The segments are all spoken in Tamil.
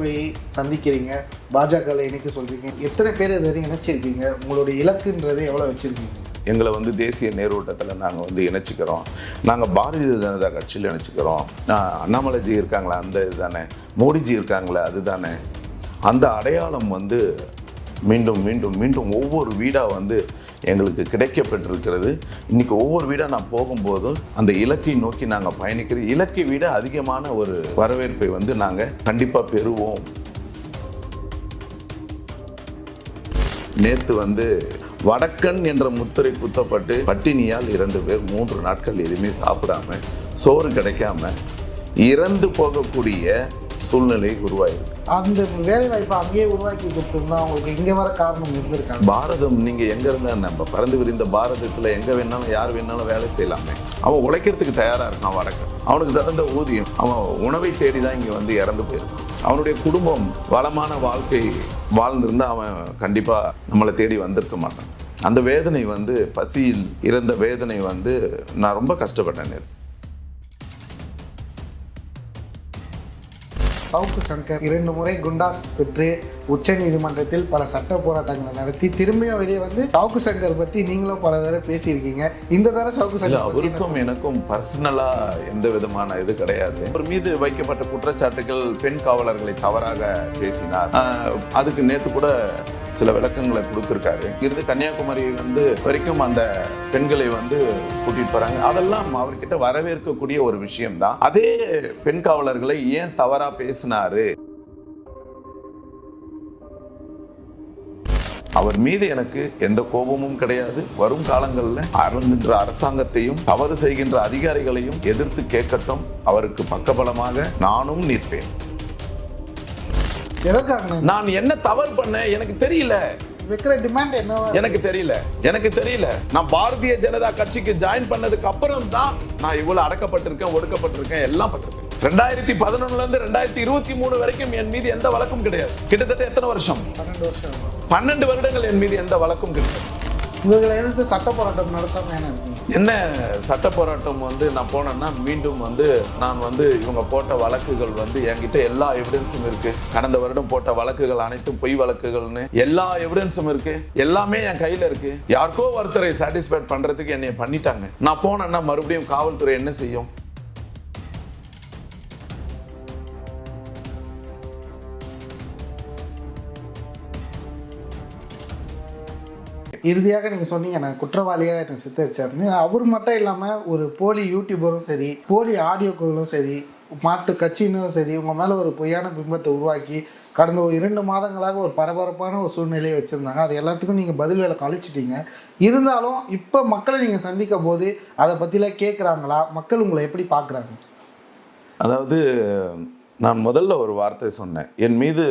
போய் சந்திக்கிறீங்க? பாஜகவில் இணைக்க சொல்கிறீங்க எத்தனை பேர் இது வரைக்கும் இணைச்சிருக்கீங்க? உங்களுடைய இலக்குன்றது எவ்வளோ வச்சுருக்கீங்க? எங்களை வந்து தேசிய நேரோட்டத்தில் நாங்கள் வந்து இணைச்சிக்கிறோம். நாங்கள் பாரதிய ஜனதா கட்சியில் இணைச்சிக்கிறோம். அண்ணாமலைஜி இருக்காங்களா அந்த இதுதானே. மோடிஜி இருக்காங்களே அதுதானே. அந்த அடையாளம் வந்து மீண்டும் மீண்டும் மீண்டும் ஒவ்வொரு வீடாக வந்து எங்களுக்கு கிடைக்கப்பட்டிருக்கிறது. இன்றைக்கி ஒவ்வொரு வீடாக நான் போகும்போதும் அந்த இலக்கை நோக்கி நாங்கள் பயணிக்கிறது இலக்கை விட அதிகமான ஒரு வரவேற்பை வந்து நாங்கள் கண்டிப்பாக பெறுவோம். நேற்று வந்து வடக்கன் என்ற முத்திரை குத்தப்பட்டு பட்டினியால் இரண்டு பேர் மூன்று நாட்கள் எதுவுமே சாப்பிடாம சோறு கிடைக்காம இறந்து போகக்கூடிய சூழ்நிலை உருவாயிருக்கு. அந்த வேலை வாய்ப்பை அங்கேயே உருவாக்கி கொடுத்துருந்தா அவங்களுக்கு இங்கே வர காரணம் இருந்திருக்காங்க பாரதம் நீங்க எங்க இருந்தா நம்ம பறந்து விரிந்த பாரதத்துல எங்க வேணாலும் யார் வேணாலும் வேலை செய்யலாமே. அவன் உழைக்கிறதுக்கு தயாரா இருக்கான் வடக்கன் அவனுக்கு தகுந்த ஊதியம். அவன் உணவை தேடி தான் இங்க வந்து இறந்து போயிருக்கான். அவனுடைய குடும்பம் வளமான வாழ்க்கை வாழ்ந்திருந்தா அவன் கண்டிப்பா நம்மளை தேடி வந்திருக்க மாட்டான். அந்த வேதனை வந்து பசியில் இறந்த வேதனை வந்து நான் ரொம்ப கஷ்டப்பட்டேன் சவுக்கு சங்கர் இரண்டு முறை குண்டாஸ் பெற்று உச்ச நீதிமன்றத்தில் பல சட்ட போராட்டங்களை நடத்தி திரும்பியும் வெளியே வந்து சவுக்கு சங்கர் பற்றி நீங்களும் பல தடவை பேசியிருக்கீங்க. இந்த தடவை சவுக்கு சங்கர் பத்தி அவருக்கும் எனக்கும் பர்சனலா எந்த விதமான இது கிடையாது. அவர் மீது வைக்கப்பட்ட குற்றச்சாட்டுகள் பெண் காவலர்களை தவறாக பேசினார். அதுக்கு நேத்து கூட சில விளக்கங்களை கொடுத்துருக்காரு. இங்கிருந்து கன்னியாகுமரி வந்து வரைக்கும் அந்த பெண்களை வந்து கூட்டிட்டு போறாங்க. அதெல்லாம் அவர்கிட்ட வரவேற்கக்கூடிய ஒரு விஷயம்தான். அதே பெண் காவலர்களை ஏன் தவறா பேசினாரு? அவர் மீது எனக்கு எந்த கோபமும் கிடையாது. வரும் காலங்களில் ஆளுகின்ற அரசாங்கத்தையும் தவறு செய்கின்ற அதிகாரிகளையும் எதிர்த்து கேட்கட்டும். அவருக்கு பக்கபலமாக நானும் நிற்பேன். எதற்காக நான் என்ன தவறு பண்ணேன் எனக்கு தெரியல. வைக்கிற டிமாண்ட் என்னவா எனக்கு தெரியல. எனக்கு தெரியல. நான் பாரதிய ஜனதா கட்சிக்கு ஜாயின் பண்ணதுக்கு அப்புறம் தான் நான் இவ்வளவு அடக்கப்பட்டிருக்கேன் ஒடுக்கப்பட்டிருக்கேன் எல்லாம் பட்டிருக்கேன். ரெண்டாயிரத்தி பதினொன்னுல இருந்து ரெண்டாயிரத்தி இருபத்தி மூணு வரைக்கும் என் மீது எந்த வழக்கும் கிடையாது. கிட்டத்தட்ட எத்தனை வருஷம்? பன்னெண்டு வருஷம். பன்னெண்டு வருடங்கள் என் மீது எந்த வழக்கும் கிடையாது. இவர்களை எதிர்த்து சட்ட போராட்டம் நடத்தாம என்ன என்ன சட்ட போராட்டம் வந்து நான் போனேன்னா மீண்டும் வந்து நான் வந்து இவங்க போட்ட வழக்குகள் வந்து என்கிட்ட எல்லா எவிடன்ஸும் இருக்கு. கடந்த வருடம் போட்ட வழக்குகள் அனைத்தும் பொய் வழக்குகள்னு எல்லா எவிடன்ஸும் இருக்கு. எல்லாமே என் கையில இருக்கு. யாருக்கோ ஒருத்தரை சாட்டிஸ்ஃபைட் பண்றதுக்கு என்னை பண்ணிட்டாங்க. நான் போனேன்னா மறுபடியும் காவல்துறை என்ன செய்யும்? இறுதியாக நீங்கள் சொன்னீங்க நான் குற்றவாளியாக என்னை சித்தரிச்சாருன்னு. அவர் மட்டும் இல்லாமல் ஒரு போலி யூடியூபரும் சரி போலி ஆடியோக்களும் சரி மாற்று கட்சியினரும் சரி உங்கள் மேலே ஒரு பொய்யான பிம்பத்தை உருவாக்கி கடந்த ஒரு இரண்டு மாதங்களாக ஒரு பரபரப்பான ஒரு சூழ்நிலையை வச்சுருந்தாங்க. அது எல்லாத்துக்கும் நீங்கள் பதில் வேலை கழிச்சிட்டீங்க. இருந்தாலும் இப்போ மக்களை நீங்கள் சந்திக்க போது அதை பற்றிலாம் கேட்குறாங்களா மக்கள் உங்களை எப்படி பார்க்குறாங்க அதாவது நான் முதல்ல ஒரு வார்த்தை சொன்னேன். என் மீது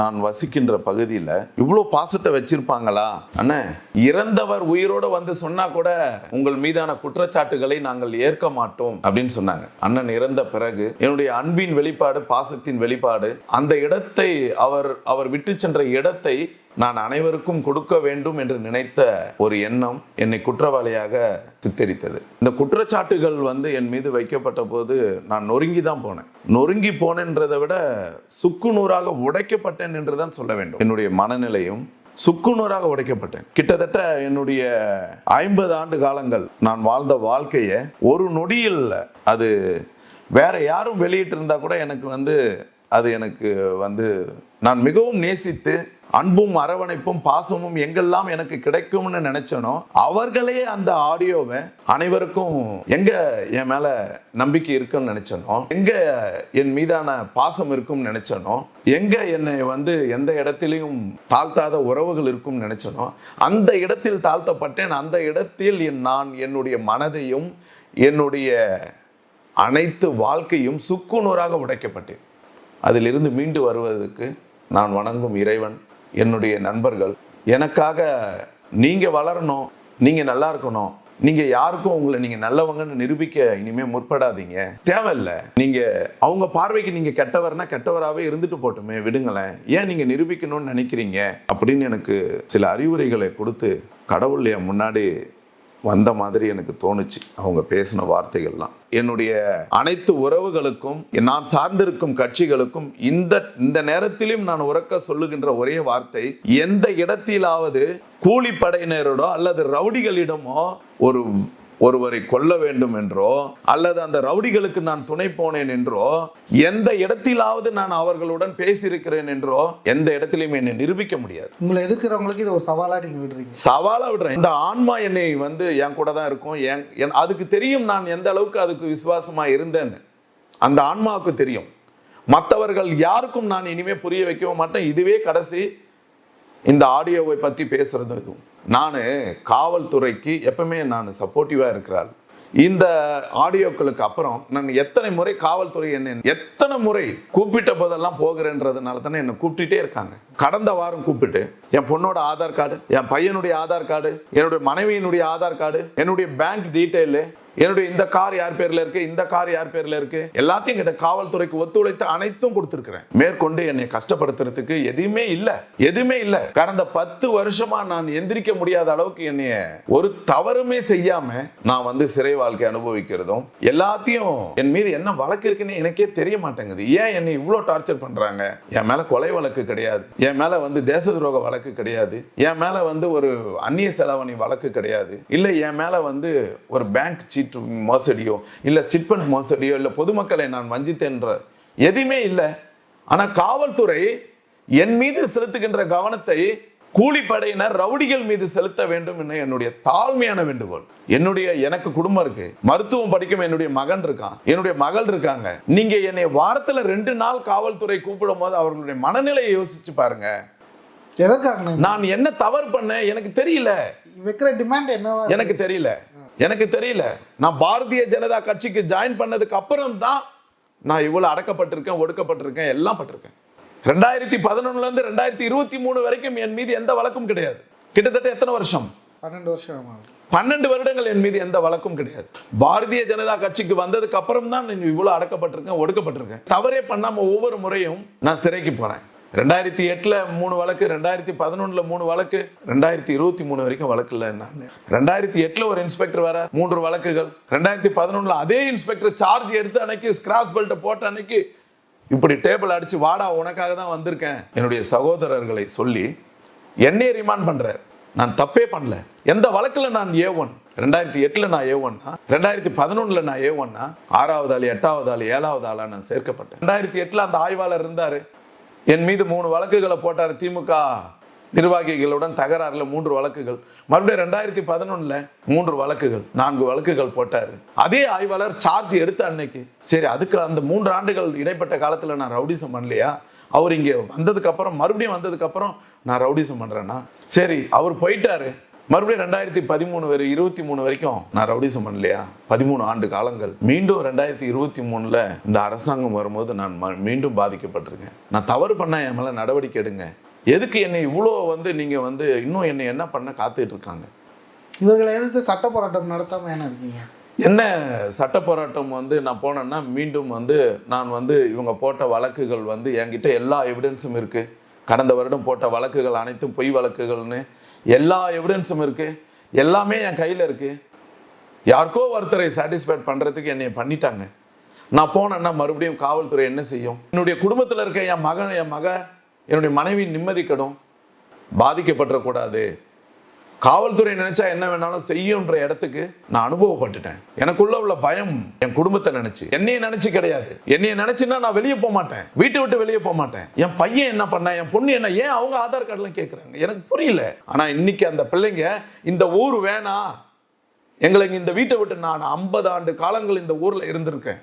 நான் வசிக்கின்ற பகுதியில் இவ்வளோ பாசத்தை வச்சிருப்பாங்களா? அண்ணே இறந்தவர் உயிரோடு வந்து சொன்னா கூட உங்கள் மீதான குற்றச்சாட்டுகளை நாங்கள் ஏற்க மாட்டோம் அப்படின்னு சொன்னாங்க. அண்ணன் இறந்த பிறகு என்னுடைய அன்பின் வெளிப்பாடு பாசத்தின் வெளிப்பாடு அந்த இடத்தை அவர் அவர் விட்டு சென்ற இடத்தை நான் அனைவருக்கும் கொடுக்க வேண்டும் என்று நினைத்த ஒரு எண்ணம் என்னை குற்றவாளியாக சித்தரித்தது. இந்த குற்றச்சாட்டுகள் வந்து என் மீது வைக்கப்பட்ட போது நான் நொறுங்கி தான் போனேன். நொறுங்கி போனேன்றதை விட சுக்குநூறாக உடைக்கப்பட்டேன் என்று தான் சொல்ல வேண்டும். என்னுடைய மனநிலையும் சுக்குநூறாக உடைக்கப்பட்டேன். கிட்டத்தட்ட என்னுடைய ஐம்பது ஆண்டு காலங்கள் நான் வாழ்ந்த வாழ்க்கையை ஒரு நொடியில் அது வேற யாரும் வெளியிட்டு இருந்தா கூட எனக்கு வந்து அது எனக்கு வந்து நான் மிகவும் நேசித்து அன்பும் அரவணைப்பும் பாசமும் எங்கெல்லாம் எனக்கு கிடைக்கும்னு நினைச்சனோ அவர்களே அந்த ஆடியோவை அனைவருக்கும் எங்க என் மேல நம்பிக்கை இருக்குன்னு நினைச்சனோ எங்க என் மீதான பாசம் இருக்கும்னு நினைச்சனோ எங்க என்னை வந்து எந்த இடத்திலையும் தாழ்த்தாத உறவுகள் இருக்கும்னு நினைச்சனோ அந்த இடத்தில் தாழ்த்தப்பட்டேன். அந்த இடத்தில் என் நான் என்னுடைய மனதையும் என்னுடைய அனைத்து வாழ்க்கையும் சுக்குநூறாக உடைக்கப்பட்டேன். அதிலிருந்து மீண்டு வருவதற்கு நான் வணங்கும் இறைவன் என்னுடைய நண்பர்கள் எனக்காக நீங்கள் வளரணும் நீங்கள் நல்லா இருக்கணும் நீங்கள் யாருக்கும் உங்களை நீங்கள் நல்லவங்கன்னு நிரூபிக்க இனிமேல் முற்படாதீங்க. தேவையில்ல. நீங்கள் அவங்க பார்வைக்கு நீங்கள் கெட்டவர்னா கெட்டவராகவே இருந்துட்டு போட்டுமே விடுங்களேன். ஏன் நீங்கள் நிரூபிக்கணும்னு நினைக்கிறீங்க? அப்படின்னு எனக்கு சில அறிவுரைகளை கொடுத்து கடவுள் என் முன்னாடி வந்த மாதிரி எனக்கு தோணுச்சு. அவங்க பேசின வார்த்தைகள்லாம். என்னுடைய அனைத்து உறவுகளுக்கும் நான் சார்ந்திருக்கும் கட்சிகளுக்கும் இந்த இந்த நேரத்திலும் நான் உறக்க சொல்லுகின்ற ஒரே வார்த்தை எந்த இடத்திலாவது கூலிப்படையினரோடோ அல்லது ரவுடிகளிடமோ ஒரு ஒருவரை கொல்ல வேண்டும் என்றோ அல்லது அந்த ரவுடிகளுக்கு நான் துணை போனேன் என்றோ எந்த இடத்திலாவது நான் அவர்களுடன் பேசியிருக்கிறேன் என்றோ எந்த இடத்திலையும் என்னை நிரூபிக்க முடியாது. உங்களை எதிர்க்கிறவங்களுக்கு இது ஒரு சவாலாக நீங்கள் விடுறீங்க. சவாலா விடுறேன். இந்த ஆன்மா என்னை வந்து என் கூட தான் இருக்கும். என் என்- அதுக்கு தெரியும் நான் எந்த அளவுக்கு அதுக்கு விசுவாசமா இருந்தேன்னு. அந்த ஆன்மாவுக்கு தெரியும். மற்றவர்கள் யாருக்கும் நான் இனிமே புரிய வைக்கவும் மாட்டேன். இதுவே கடைசி. இந்த ஆடியோவை பற்றி பேசுறது இதுவும். நான் காவல்துறைக்கு எப்பவுமே நான் சப்போர்ட்டிவாக இருக்கிறாள். இந்த ஆடியோக்களுக்கு அப்புறம் நான் எத்தனை முறை காவல்துறை என்ன எத்தனை முறை கூப்பிட்ட போதெல்லாம் போகிறேன்றதுனால தானே என்னை கூப்பிட்டுட்டே இருக்காங்க. கடந்த வாரம் கூப்பிட்டு என் பொண்ணோட ஆதார் கார்டு என் பையனுடைய ஆதார் கார்டு என்னுடைய மனைவியினுடைய ஆதார் கார்டு என்னுடைய பேங்க் டீட்டெயிலு என்னுடைய இந்த கார் யார் பேர்ல இருக்கு? இந்த கார் யார் பேர்ல இருக்கு? எல்லாத்தையும் கிட்ட காவல்துறைக்கு ஒத்துழைத்து அனைத்தும் கொடுத்துருக்கிறேன். மேற்கொண்டு என்னை கஷ்டப்படுத்துறதுக்கு எதுவுமே இல்ல. எதுவுமே இல்ல. கடந்த பத்து வருஷமா நான் எந்திரிக்க முடியாத அளவுக்கு என்னைய ஒரு தவறுமே செய்யாம நான் வந்து சிறை வாழ்க்கை அனுபவிக்கிறதும் எல்லாத்தையும் என் மீது என்ன வழக்கு இருக்குன்னு எனக்கே தெரிய மாட்டேங்குது. ஏன் என்னை இவ்வளோ டார்ச்சர் பண்றாங்க? என் மேல கொலை வழக்கு கிடையாது. என் மேல வந்து தேச துரோக வழக்கு கிடையாது. என் மேல வந்து ஒரு அந்நிய செலவணி வழக்கு கிடையாது. இல்ல என் மேல வந்து ஒரு பேங்க் சீட் மோசடியோ இல்ல சிட் ஃபண்ட் மோசடியோ இல்ல பொதுமக்களை நான் வஞ்சித்தேன்ற எதுவுமே இல்லை. ஆனா காவல்துறை என் மீது செலுத்துகின்ற கவனத்தை கூலிப்படையினர் ரவுடிகள் மீது செலுத்த வேண்டும் என என்னுடைய தாழ்மையான வேண்டுகோள். என்னுடைய எனக்கு குடும்பம் இருக்கு. மருத்துவம் படிக்கும் என்னுடைய மகன் இருக்கான். என்னுடைய மகள் இருக்காங்க. நீங்க என்னை வாரத்துல ரெண்டு நாள் காவல்துறை கூப்பிடும் போது அவர்களுடைய மனநிலையை யோசிச்சு பாருங்க. எதற்காக நான் என்ன தவறு பண்ணேன் எனக்கு தெரியல. வைக்கிற டிமாண்ட் இருக்கு? எனக்கு தெரியல. எனக்கு தெரியல. நான் பாரதிய ஜனதா கட்சிக்கு ஜாயின் பண்ணதுக்கு அப்புறம் தான் நான் இவ்வளவு அடக்கப்பட்டிருக்கேன் ஒடுக்கப்பட்டிருக்கேன் எல்லாம் பட்டிருக்கேன். ரெண்டாயிரத்தி பதினொன்னுல இருந்து ரெண்டாயிரத்தி இருபத்தி மூணு வரைக்கும் என் மீது எந்த வழக்கும் கிடையாது. கிட்டத்தட்ட எத்தனை வருஷம்? பன்னெண்டு வருஷம் பன்னெண்டு வருடங்கள் என் மீது எந்த வழக்கும் கிடையாது. பாரதிய ஜனதா கட்சிக்கு வந்ததுக்கு அப்புறம் தான் நான் இவ்வளவு அடக்கப்பட்டிருக்கேன் ஒடுக்கப்பட்டிருக்கேன். தவறே பண்ணாம ஒவ்வொரு முறையும் நான் சிறைக்கு போறேன். ரெண்டாயிரத்தி எட்டில் மூணு வழக்கு ரெண்டாயிரத்தி பதினொன்றில் மூணு வழக்கு ரெண்டாயிரத்தி இருபத்தி மூணு வரைக்கும் வழக்கு இல்லை நான். ரெண்டாயிரத்தி எட்டில் ஒரு இன்ஸ்பெக்டர் வர மூன்று வழக்குகள். ரெண்டாயிரத்தி பதினொன்றில் அதே இன்ஸ்பெக்டர் சார்ஜ் எடுத்து அன்னைக்கு ஸ்கிராஸ் பெல்ட்டை போட்ட அன்னைக்கு இப்படி டேபிள் அடித்து வாடா உனக்காக தான் வந்திருக்கேன். என்னுடைய சகோதரர்களை சொல்லி என்னையே ரிமாண்ட் பண்ணுறார் நான் தப்பே பண்ணல. எந்த வழக்கில் நான் ஏ ஒன் ரெண்டாயிரத்தி எட்டில் நான் ஏ ஒன்னா ரெண்டாயிரத்தி பதினொன்றில் நான் ஏ ஒன்னா ஆறாவது ஆள் எட்டாவது ஆள் ஏழாவது ஆளாக நான் சேர்க்கப்பட்டேன். ரெண்டாயிரத்தி எட்டில் அந்த ஆய்வாளர் இருந்தார். என் மீது மூணு வழக்குகளை போட்டார் திமுக. நிர்வாகிகளுடன் தகராறுல மூன்று வழக்குகள். மறுபடியும் ரெண்டாயிரத்தி பதினொன்னுல மூன்று வழக்குகள் நான்கு வழக்குகள் போட்டாரு. அதே ஆய்வாளர் சார்ஜ் எடுத்த அன்னைக்கு. சரி அதுக்கு அந்த மூன்று ஆண்டுகள் இடைப்பட்ட காலத்துல நான் ரவுடிசம் பண்ணலையா? அவர் இங்கே வந்ததுக்கு அப்புறம் மறுபடியும் வந்ததுக்கு அப்புறம் நான் ரவுடிசம் பண்றேன்னா சரி அவர் போயிட்டாரு. மறுபடியும் ரெண்டாயிரத்தி பதிமூணு வரை இருபத்தி மூணு வரைக்கும் நான் ரவுடிசம் பண்ணலையா? பதிமூணு ஆண்டு காலங்கள். மீண்டும் ரெண்டாயிரத்தி இருபத்தி மூணுல இந்த அரசாங்கம் வரும்போது நான் மீண்டும் பாதிக்கப்பட்டிருக்கேன். நான் தவறு பண்ண என் மேல நடவடிக்கை எடுங்க. எதுக்கு என்னை இவ்வளோ வந்து நீங்க வந்து இன்னும் என்னை என்ன பண்ண காத்துட்டு இருக்காங்க? இவர்களை எதிர்த்து சட்ட போராட்டம் நடத்தாம என்ன இருக்கீங்க? என்ன சட்ட போராட்டம் வந்து நான் போனேன்னா மீண்டும் வந்து நான் வந்து இவங்க போட்ட வழக்குகள் வந்து என்கிட்ட எல்லா எவிடன்ஸும் இருக்கு. கடந்த வருடம் போட்ட வழக்குகள் அனைத்தும் பொய் வழக்குகள்னு எல்லா எவிடன்ஸும் இருக்குது எல்லாமே என் கையில் இருக்குது யாருக்கோ ஒருத்தரை சாட்டிஸ்ஃபைட் பண்ணுறதுக்கு என்னை பண்ணிட்டாங்க. நான் போனேன்னா மறுபடியும் காவல்துறை என்ன செய்யும்? என்னுடைய குடும்பத்தில் இருக்க என் மகன் என் மக என்னுடைய மனைவி நிம்மதி கெடும். பாதிக்கப்பட்டுறக்கூடாது. காவல்துறை நினைச்சா என்ன வேணாலும் செய்யுன்ற இடத்துக்கு நான் அனுபவப்பட்டுட்டேன். எனக்குள்ள உள்ள பயம் என் குடும்பத்தை நினைச்சு. என்னைய நினைச்சு கிடையாது. என்னைய நினைச்சுன்னா நான் வெளியே போக மாட்டேன். வீட்டை விட்டு வெளியே போக மாட்டேன். என் பையன் என்ன பண்ண என் பொண்ணு என்ன ஏன் அவங்க ஆதார் கார்டுலாம் கேட்குறாங்க எனக்கு புரியல. ஆனா இன்னைக்கு அந்த பிள்ளைங்க இந்த ஊர் வேணாம் எங்களுக்கு இந்த வீட்டை விட்டு நான் ஐம்பது ஆண்டு காலங்கள் இந்த ஊர்ல இருந்திருக்கேன்.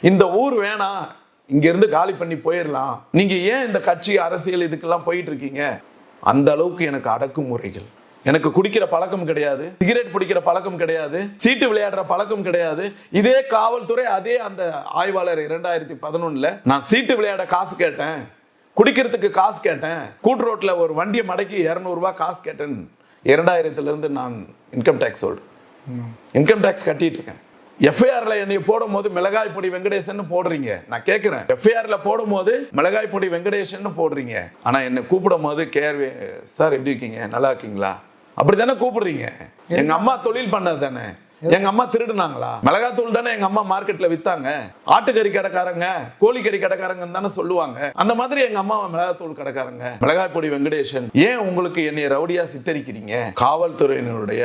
இந்த ஊர் வேணாம் இங்கேருந்து காலி பண்ணி போயிடலாம் நீங்க ஏன் இந்த கட்சி அரசியல் இதுக்கெல்லாம் போயிட்டு இருக்கீங்க? அந்த அளவுக்கு எனக்கு அடக்குமுறைகள். எனக்கு குடிக்கிற பழக்கம் கிடையாது. சிகரெட் பிடிக்கிற பழக்கம் கிடையாது. சீட்டு விளையாடுற பழக்கம் கிடையாது. இதே காவல்துறை அதே அந்த ஆய்வாளர் இரண்டாயிரத்தி பதினொன்னுல நான் சீட்டு விளையாட காசு கேட்டேன். குடிக்கிறதுக்கு காசு கேட்டேன். கூட்டு ரோட்ல ஒரு வண்டியை மடக்கி இரநூறுபா காசு கேட்டேன். இரண்டாயிரத்துல இருந்து நான் இன்கம் டேக்ஸோடு இன்கம் டேக்ஸ் கட்டிட்டு இருக்கேன். எஃப்ஐஆர்ல என்னை போடும் போது மிளகாய் பொடி வெங்கடேசன் போடுறீங்க. நான் கேட்கிறேன் எஃப்ஐஆர்ல போடும் போது மிளகாய் பொடி வெங்கடேசன் போடுறீங்க. ஆனா என்னை கூப்பிடும் போது கேர்வே சார் எப்படி இருக்கீங்க? நல்லா இருக்கீங்களா? அப்படித்தானே கூப்பிடுறீங்க? எங்க அம்மா தொழில் பண்ணது தானே எங்க அம்மா திருடுனாங்களா? மிளகாத்தூள் தானே எங்க அம்மா மார்க்கெட்ல வித்தாங்க. ஆட்டுக்கறி கடைக்காரங்க கோழிக்கறி கடைக்காரங்கன்னு தானே சொல்லுவாங்க. அந்த மாதிரி எங்க அம்மா மிளகாத்தூள் கடைக்காரங்க மிளகாய் பொடி வெங்கடேசன் ஏன் உங்களுக்கு என்னை ரவுடியா சித்தரிக்கிறீங்க? காவல்துறையினருடைய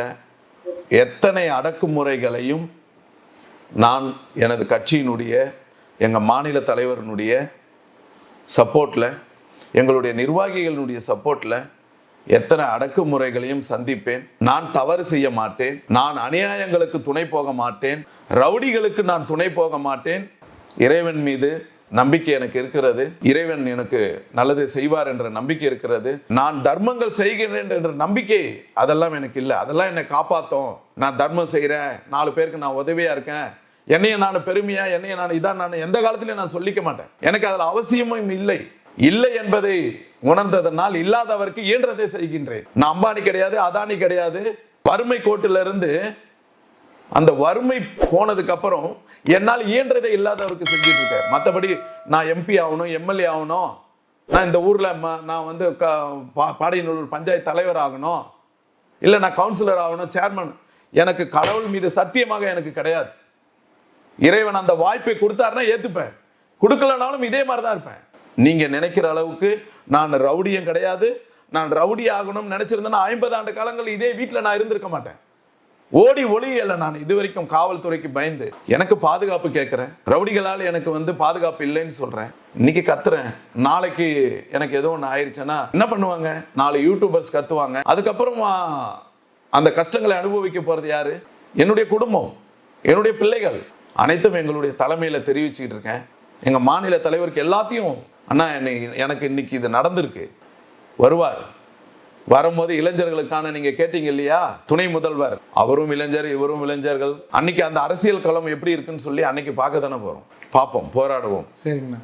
எத்தனை அடக்குமுறைகளையும் நான் எனது கட்சியினுடைய எங்க மாநில தலைவரினுடைய சப்போர்ட்ல எங்களுடைய நிர்வாகிகளினுடைய சப்போர்ட்ல எத்தனை அடக்குமுறைகளையும் சந்திப்பேன். நான் தவறு செய்ய மாட்டேன். நான் அநியாயங்களுக்கு துணை போக மாட்டேன். ரவுடிகளுக்கு நான் துணை போக மாட்டேன். இறைவன் மீது நம்பிக்கை எனக்கு இருக்கிறது. இறைவன் எனக்கு நல்லது செய்வார் என்ற நம்பிக்கை இருக்கிறது. நான் தர்மங்கள் செய்கிறேன் என்ற நம்பிக்கை அதெல்லாம் எனக்கு இல்லை. அதெல்லாம் என்னை காப்பாத்தும். நான் தர்மம் செய்கிறேன் நாலு பேருக்கு நான் உதவியா இருக்கேன். என்னைய நான் பெருமையா என்னைய நான் இதான் நான் எந்த காலத்திலையும் நான் சொல்லிக்க மாட்டேன். எனக்கு அதில் அவசியமும் இல்லை. இல்லை என்பதை உணர்ந்ததனால் இல்லாதவருக்கு இயன்றதை செய்கின்றேன். நான் அம்பானி கிடையாது அதானி கிடையாது. வறுமை கோட்டிலிருந்து அந்த வறுமை போனதுக்கு அப்புறம் என்னால் இயன்றதை இல்லாதவருக்கு செஞ்சுட்டு இருக்கேன். மற்றபடி நான் எம்பி ஆகணும் எம்எல்ஏ ஆகணும். நான் இந்த ஊரில் ம- நான் வந்து க பா- பாடியநல்லூர் பஞ்சாயத்து தலைவர் ஆகணும். இல்லை நான் கவுன்சிலர் ஆகணும் சேர்மன் எனக்கு கடவுள் மீது சத்தியமாக எனக்கு கிடையாது. இறைவன் அந்த வாய்ப்பை கொடுத்தாருன்னா ஏற்றுப்பேன் கொடுக்கலனாலும் இதே மாதிரி தான் இருப்பேன். நீங்கள் நினைக்கிற அளவுக்கு நான் ரவுடியும் கிடையாது. நான் ரவுடி ஆகணும்னு நினைச்சிருந்தேன்னா ஐம்பது ஆண்டு காலங்கள் இதே வீட்டில் நான் இருந்திருக்க மாட்டேன். ஓடி ஒளியல நான் இது வரைக்கும் காவல்துறைக்கு பயந்து எனக்கு பாதுகாப்பு கேட்குறேன். ரவுடிகளால் எனக்கு வந்து பாதுகாப்பு இல்லைன்னு சொல்கிறேன் இன்னைக்கு கத்துறேன். நாளைக்கு எனக்கு எதுவும் ஒன்று ஆயிடுச்சுன்னா என்ன பண்ணுவாங்க? நாலு யூடியூபர்ஸ் கத்துவாங்க. அதுக்கப்புறமா அந்த கஷ்டங்களை அனுபவிக்க போகிறது யாரு? என்னுடைய குடும்பம். என்னுடைய பிள்ளைகள். அனைத்தும் எங்களுடைய தலைமையில் தெரிவிச்சுக்கிட்டு இருக்கேன். எங்கள் மாநில தலைவருக்கு எல்லாத்தையும் அண்ணா என்னை எனக்கு இன்னைக்கு இது நடந்திருக்கு. வருவார். வரும்போது இளைஞர்களுக்கான நீங்க கேட்டீங்க இல்லையா? துணை முதல்வர். அவரும் இளைஞர் இவரும் இளைஞர்கள். அன்னைக்கு அந்த அரசியல் களம் எப்படி இருக்குன்னு சொல்லி அன்னைக்கு பார்க்க தானே போறோம். பார்ப்போம் போராடுவோம். சரிங்கண்ணா.